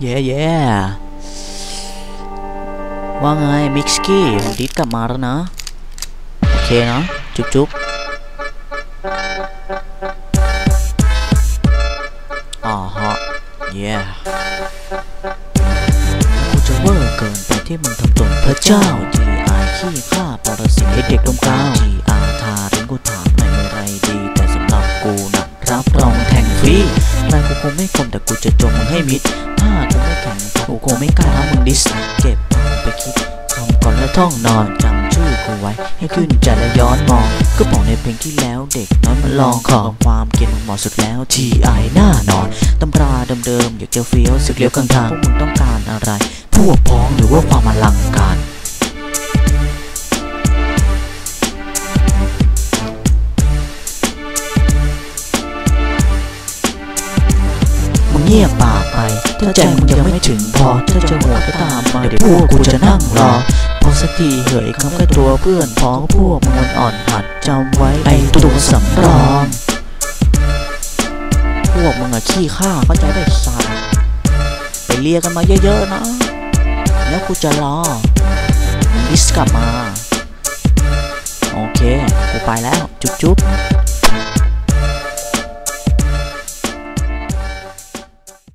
เย่เย่ว่าไงมิกซ์กี้ผมดิสกลับมาแล้วนะ โอเคเนาะจุ๊บจุ๊บอ่าฮะเย่กูจะเวอร์เกินไปที่มึงทำตัวพระเจ้า G I ขี้ข้าปรสิตไอเด็กดมกาว G R ทาริงกูถามหน่อะไรดี แต่สำหรับกูนะรับรองแทงฟรีแรงกูคงไม่คมแต่กูจะจมมึงให้มิด ถ้ากูไม่แข็งกูคงไม่กล้าทำมึงดิส เก็บไปคิดคำก่อนแล้วท่องนอนจำชื่อกูไว้ ให้ขึ้นใจและย้อนมอง ก็บอกในเพลงที่แล้วเด็กน้อยมันลองของความเกลียดมึงเหมาะสุดแล้วทีไอหน้านอนตำราเดิมๆอยากจะเฟี้ยวสึกเลี้ยวกลางทางพวกมึงต้องการอะ เงียบปากไป ถ้าใจมึงยังไม่ถึงพอ ถ้าจะหัวก็ตามมา เดี๋ยวพวกกูจะนั่งรอพอสักทีเหยคำแค่ตัวเพื่อนพ้องพวกมันอ่อนหัดจำไว้ไอตัวสำรอง พวกมึงอะขี้ข้าเข้าใจได้สัตว์ไปเลียกันมาเยอะๆนะ แล้วกูจะรอมิสกลับมา โอเค กูไปแล้ว จุ๊บจุ๊บ